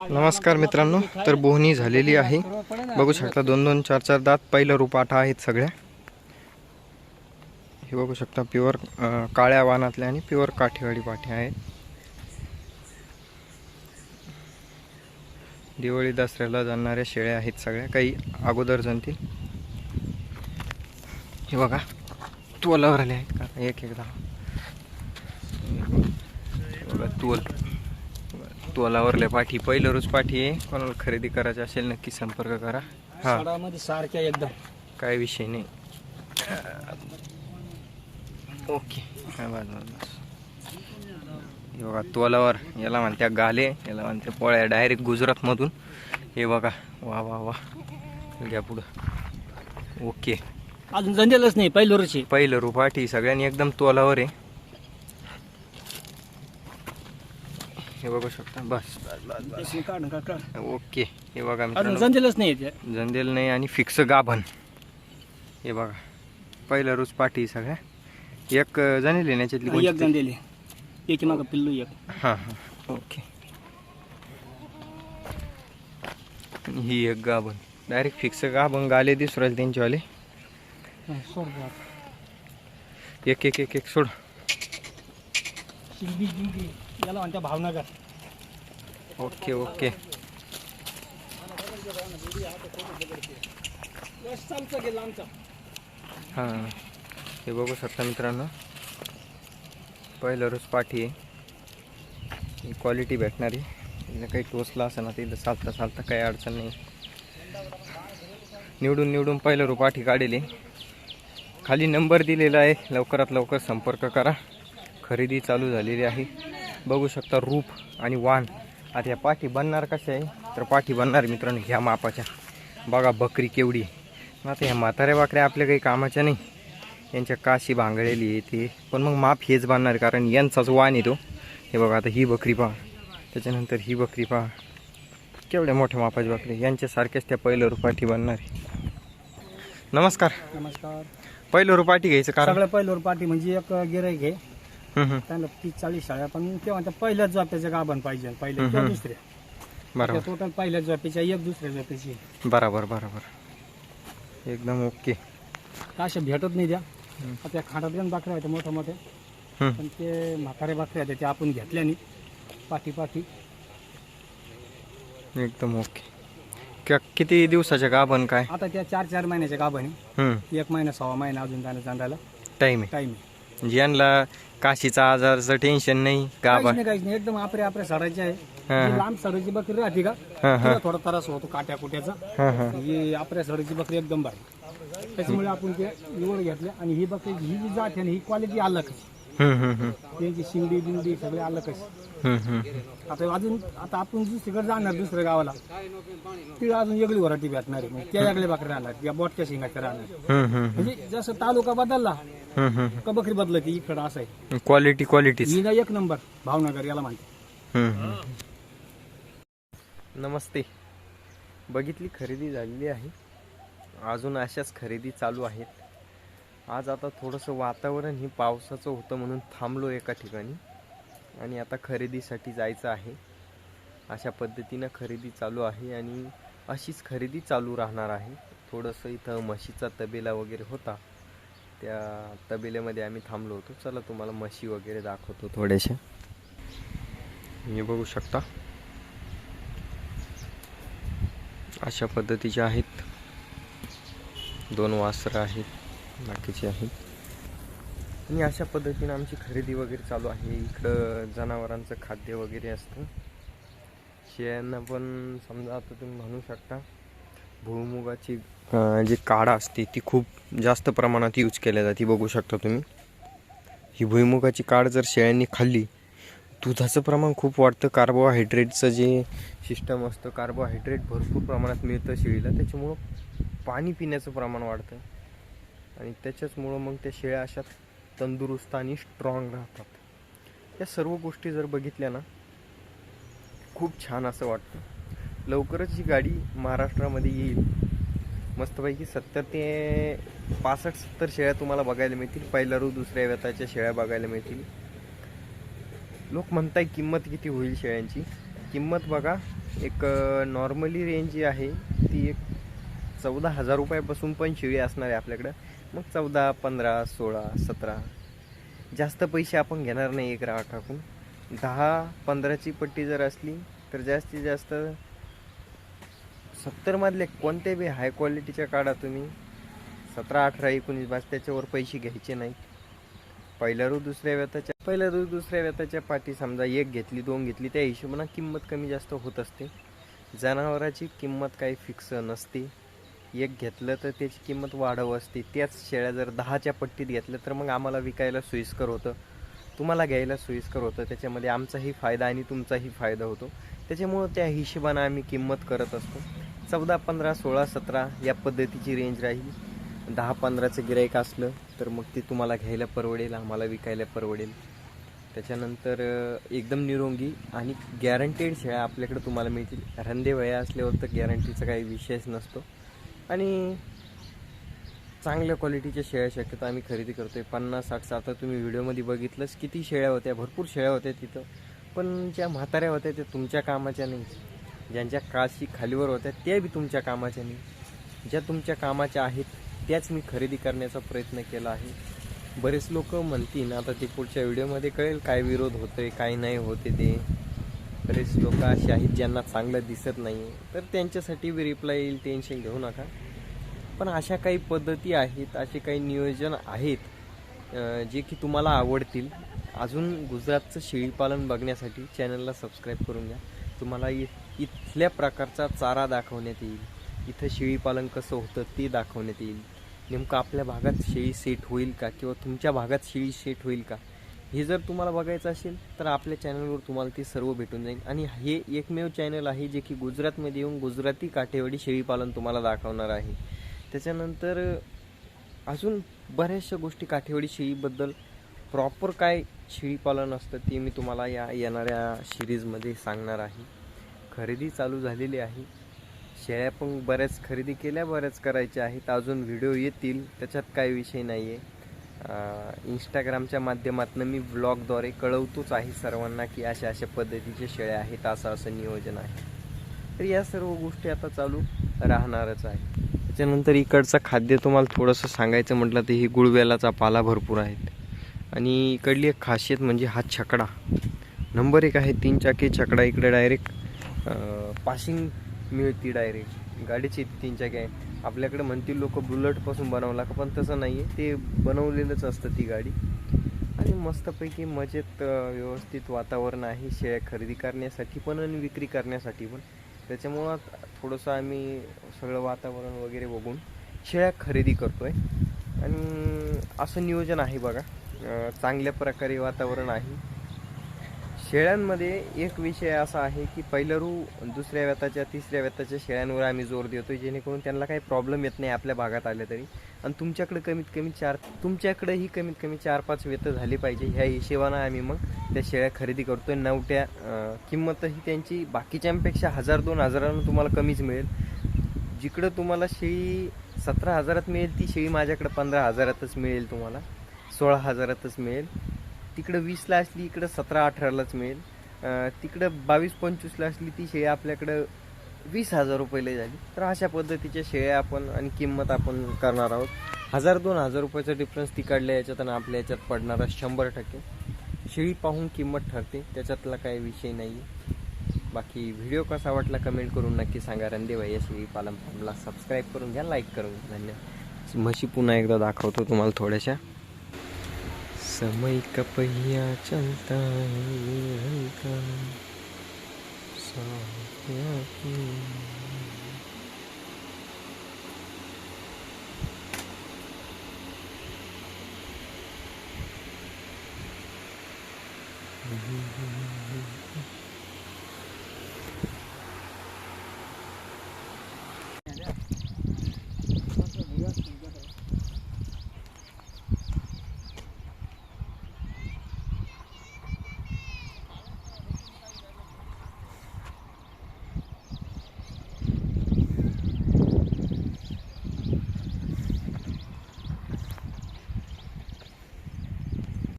नमस्कार मित्रांनो तर बोहणी झालेली आहे. बघू शकता दोन दोन चार चार दात पहिलं रुपाठा आहेत सगळ्या. हे बघू शकता प्युअर काळ्या वानातल्या आणि प्युअर काठीवाडी पाठ्या आहेत. दिवाळी दसऱ्याला जाणाऱ्या शेळ्या आहेत सगळ्या काही अगोदर जणतील. हे बघा तोलावर आले आहेत. का एक एकदा हे तोल. तोलावरल्या पाठी पहिलं रोज पाठी आहे. कोणाला खरेदी करायची असेल नक्की संपर्क करा. हा. सारख्या एकदम. काय विषय नाही. ओके. हा, बघा तोलावर याला म्हणत्या गाले याला म्हणत्या पोळ्या. डायरेक्ट गुजरातमधून. हे बघा वा वा वा. घ्या पुढं. ओके. अजून जंजेलच नाही पहिलं वर्षी पहिलं रुपाठी सगळ्यांनी एकदम तोलावर आहे. हे बघू शकता. बस बस बस बस. काढ काढ काढ. ओके. हे बघा अजून मित्रांनो. नाही ते. जंदेल नाही आणि फिक्स गाभण. हे बघा. पहिलं रोज पाठी सगळ्या. एक जाणील याच्यातली एक कोणती? जंजेल एक मागं पिल्लू एक. हां हां. ओके. आणि ही एक गाभण. डायरेक्ट फिक्स गाभण गाले दिसू राहिले त्यांच्यावाले. एक एक एक एक सोड. याला म्हणतात भावनगर. Okay okay. हां हे बघू शकता मित्रांनो. पहिलं रोज पाठी आहे. क्वालिटी भेटणारी. तिला काही टोचला असं ना तिथं चालता चालता काही अडचण नाही. निवडून निवडून पहिलं रो पाठी काढेली खाली नंबर दिलेला आहे. लवकरात लवकर संपर्क करा. खरेदी चालू झालेली आहे. बघू शकता रूप आणि वाण आता या पाठी बनणार कशा आहे? तर पाठी बनणार मित्रांनो ह्या मापाच्या. बघा बकरी. मग आता ह्या म्हाताऱ्या बाकऱ्या आपल्या काही कामाच्या नाही. यांच्या काशी भांगळलेली आहे ते. पण मग माप हेच बांधणार कारण यांचाच वाण येतो हे बघा आता ही बकरी पहा. त्याच्यानंतर ही बकरी पहा. केवढ्या मोठ्या मापाची बकरी यांच्यासारख्याच त्या पहिलं रुपाठी बांधणार आहे. नमस्कार. नमस्कार. पहिलं रुपाठी घ्यायचं कारण? पहिल्यावर पाठी म्हणजे एक गिराईक आहे. त्यांना तीस चाळीस शाळा पण ते म्हणतात पहिल्याच झोप्याच्या गाभण पाहिजे पहिले हम्म, किंवा. दुसऱ्या. बरोबर. टोटल पहिल्या झोपेच्या एक दुसऱ्या झोपेची बरोबर बरोबर. एकदम ओके. अशा भेटत नाही द्या आता त्या खाटात पण बाकऱ्या होत्या मोठ्या मोठ्या. हं. पण ते म्हातारे बाकऱ्या होत्या ते आपण घेतल्या नाही. पाठी पाठी. एकदम ओके. क्या- किती दिवसाच्या गाभण काय? आता त्या चार चार महिन्याच्या गाभण. हं, एक महिना सहा महिना अजून जाण्या चांदायला टाईम आहे. टाइम आहे. म्हणजे यांना काशीचा आजारचं टेन्शन नाही काहीच गाभण नाही काहीच नाही. एकदम आपरे आपरे सडायचे आहे. जी लांब सडायची बकरी राहते का? हां हां. तिला थोडा त्रास होतो काट्या कुट्याचा. हां हां. ही आपल्या सडायची बकरी एकदम भारी. त्याच्यामुळे आपण ते निवड घेतल्या आणि ही बकरी ही जी जात आहे ना, ही क्वालिटी अलग हं, हं. त्यांची शिंगडी बिंगडी सगळे अलग हं, हं. आता अजून आता आपण दुसरीकडे जाणार दुसऱ्या गावाला. ती अजून वेगळी व्हरायटी भेटणार आहे. मग त्या वेगळ्या बकऱ्या राहणार या बोटच्या शिंगाच्या राहणार म्हणजे जसं तालुका बदलला. का बकरी बदलती इकडं असं आहे. क्वालिटी क्वालिटीच ही ना एक नंबर भावनगर याला म्हणते हं, हं. नमस्ते. बघितली खरेदी झालेली आहे. अजून अशाच खरेदी चालू आहेत. आज आता थोडंसं वातावरण हे पावसाचं होतं म्हणून थांबलो एका ठिकाणी. आणि आता खरेदीसाठी जायचं आहे. अशा पद्धतीनं खरेदी चालू आहे आणि अशीच खरेदी चालू राहणार आहे. थोडंसं इथं म्हशीचा तबेला वगैरे होता. त्या तबेल्यामध्ये आम्ही थांबलो होतो. चला तुम्हाला म्हशी वगैरे दाखवतो थोड्याशा हे बघू शकता. अशा पद्धतीच्या आहेत. दोन वासरं आहेत बाकीचे आहेत. आणि अशा पद्धतीनं आमची खरेदी वगैरे चालू आहे. इकडं जनावरांचं खाद्य वगैरे असतं. शेळ्यांना पण समजा आता तुम्ही म्हणू शकता भुईमुगाची जी काढा असते ती खूप जास्त प्रमाणात यूज केल्या जाते बघू शकता तुम्ही. ही भुईमुगाची काढ जर शेळ्यांनी खाल्ली दुधाचं प्रमाण खूप वाढतं. कार्बोहायड्रेटचं जे सिस्टम असतं कार्बोहायड्रेट भरपूर प्रमाणात मिळतं शेळीला. त्याच्यामुळं पाणी पिण्याचं प्रमाण वाढतं. आणि त्याच्याचमुळं मग त्या शेळ्या अशा तंदुरुस्त आणि स्ट्रॉंग राहतात. या सर्व गोष्टी जर बघितल्या ना खूप छान असं वाटतं. लवकरच ही गाडी महाराष्ट्रामध्ये येईल. मस्तपैकी सत्तर ते पासष्ट सत्तर शेळ्या तुम्हाला बघायला मिळतील. पहिल्या रू दुसऱ्या व्यताच्या शेळ्या बघायला मिळतील. लोक म्हणताय किंमत किती होईल शेळ्यांची? किंमत बघा एक नॉर्मली रेंज जी आहे ती एक चौदा हजार रुपयापासून पण शेळी असणार आहे आपल्याकडं. मग चौदा पंधरा सोळा सतरा जास्त पैसे आपण घेणार नाही एक ग्राहकाकडून दहा पंधराची पट्टी जर असली तर जास्तीत जास्त सत्तरमधले कोणते बी हाय क्वालिटीच्या काढा तुम्ही? सतरा अठरा एकोणीस बास त्याच्यावर पैसे घ्यायचे नाहीत. पहिल्या रोज दुसऱ्या व्यताच्या पहिल्या रोज दुसऱ्या व्यताच्या पाठी समजा एक घेतली दोन घेतली त्या हिशोबानं किंमत कमी जास्त होत असते. जनावराची किंमत काही फिक्स नसते. एक घेतलं तर त्याची किंमत वाढव असते. त्याच शेळ्या जर दहाच्या पट्टीत घेतल्या तर मग आम्हाला विकायला सोयीस्कर होतं. तुम्हाला घ्यायला सोयीस्कर होतं. त्याच्यामध्ये आमचाही फायदा आणि तुमचाही फायदा होतो. त्याच्यामुळं त्या हिशोबानं आम्ही किंमत करत असतो. चौदा पंधरा सोळा सतरा या पद्धतीची रेंज राहील. दहा पंधराचं गिराईक असलं तर मग ते तुम्हाला घ्यायला परवडेल आम्हाला विकायला परवडेल. त्याच्यानंतर एकदम निरोगी आणि गॅरंटेड शेळ्या आपल्याकडे तुम्हाला मिळतील. रंदे वया असल्यावर तर गॅरंटीचा काही विषयच नसतो. आणि चांगल्या क्वालिटीच्या शेळ्या शक्यतो आम्ही खरेदी करतो आहे पन्नास साठ आता तुम्ही व्हिडिओमध्ये बघितलंच किती शेळ्या होत्या. भरपूर शेळ्या होत्या तिथं. पण ज्या म्हाताऱ्या होत्या त्या तुमच्या कामाच्या नाही ज्यांच्या काशी खालीवर होत्या त्या बी तुमच्या कामाच्या नाही ज्या तुमच्या कामाच्या आहेत त्याच मी खरेदी करण्याचा प्रयत्न केला आहे. बरेच लोक म्हणतील आता ते पुढच्या व्हिडिओमध्ये कळेल काय विरोध होतोय काय नाही होते ते. बरेच लोक असे आहेत ज्यांना चांगलं दिसत नाही तर त्यांच्यासाठी बी रिप्लाय येईल टेन्शन घेऊ नका. पण अशा काही पद्धती आहेत असे काही नियोजन आहेत जे की तुम्हाला आवडतील. अजून गुजरातचं शेळीपालन बघण्यासाठी चॅनलला सबस्क्राईब करून घ्या. तुम्हाला इथल्या प्रकारचा चारा दाखवण्यात येईल. इथं शेळीपालन कसं होतं ते दाखवण्यात येईल. नेमकं आपल्या भागात शेळी सेट होईल का किंवा तुमच्या भागात शेळी सेट होईल का? हे जर तुम्हाला बघायचं असेल तर आपल्या चॅनलवर तुम्हाला ते सर्व भेटून जाईल. आणि हे एकमेव चॅनल आहे जे की गुजरातमध्ये येऊन गुजराती काठेवाडी शेळीपालन तुम्हाला दाखवणार आहे. त्याच्यानंतर अजून बऱ्याचशा गोष्टी काठेवाडी शेळीबद्दल प्रॉपर काय शेळीपालन असतं ते मी तुम्हाला या येणाऱ्या सिरीजमध्ये सांगणार आहे. खरेदी चालू झालेली आहे. शेळ्या पण बऱ्याच खरेदी केल्या बऱ्याच करायच्या आहेत. अजून व्हिडिओ येतील त्याच्यात काही विषय नाही आहे इंस्टाग्रामच्या माध्यमातून मी ब्लॉगद्वारे कळवतोच आहे सर्वांना की अशा अशा पद्धतीचे शेळ्या आहेत असं असं नियोजन आहे. तर या सर्व गोष्टी आता चालू राहणारच आहे. त्याच्यानंतर इकडचं खाद्य तुम्हाला थोडंसं सांगायचं म्हटलं तर ही गुळवेलाचा पाला भरपूर आहेत. आणि इकडली एक खासियत म्हणजे हा छकडा. नंबर एक आहे तीन चाकी छकडा इकडे डायरेक्ट पासिंग मिळते डायरेक्ट गाडीची तीन चाकी आहे. आपल्याकडे म्हणतील लोक बुलेटपासून बनवला का पण तसं नाही आहे ते बनवलेलंच असतं ती गाडी. आणि मस्तपैकी मजेत व्यवस्थित वातावरण आहे. शेळ्या खरेदी करण्यासाठी पण आणि विक्री करण्यासाठी पण. त्याच्यामुळं थोडंसं आम्ही सगळं वातावरण वगैरे बघून शेळ्या खरेदी करतो आहे आणि असं नियोजन आहे बघा. चांगल्या प्रकारे वातावरण आहे. शेळ्यांमध्ये एक विषय असा आहे की पैलरू दुसऱ्या व्यताच्या तिसऱ्या व्यताच्या शेळ्यांवर आम्ही जोर देतो जेणेकरून त्यांना काही प्रॉब्लेम येत नाही आपल्या भागात आले तरी. आणि तुमच्याकडे कमीत कमी चार तुमच्याकडेही कमीत कमी चार पाच व्यत झाली पाहिजे. ह्या हिशेबानं आम्ही मग त्या शेळ्या खरेदी करतोय. नवट्या किंमतही त्यांची बाकीच्यांपेक्षा हजार दोन हजारानं तुम्हाला कमीच मिळेल. जिकडं तुम्हाला शेळी सतरा हजारात मिळेल ती शेळी माझ्याकडे पंधरा हजारातच मिळेल तुम्हाला. सोळा हजारातच मिळेल. तिकडं वीसला असली इकडं सतरा अठरालाच मिळेल. तिकडं बावीस पंचवीसला असली ती शेळी आपल्याकडं वीस हजार रुपयाला झाली. तर अशा पद्धतीच्या शेळ्या आपण आणि किंमत आपण करणार आहोत. हजार दोन हजार रुपयाचा डिफरन्स तिकडल्या याच्यात आणि आपल्या याच्यात पडणारा शंभर टक्के. शेळी पाहून किंमत ठरते त्याच्यातला काही विषय नाही. आहे बाकी व्हिडिओ कसा वाटला कमेंट करून नक्की सांगा. रणदेवा या शेळी पालन फार्मला सबस्क्राईब करून घ्या लाईक करून घ्या. धन्यवाद. म्हशी पुन्हा एकदा दाखवतो तुम्हाला थोड्याशा. समय का पहिया चलता है हल्का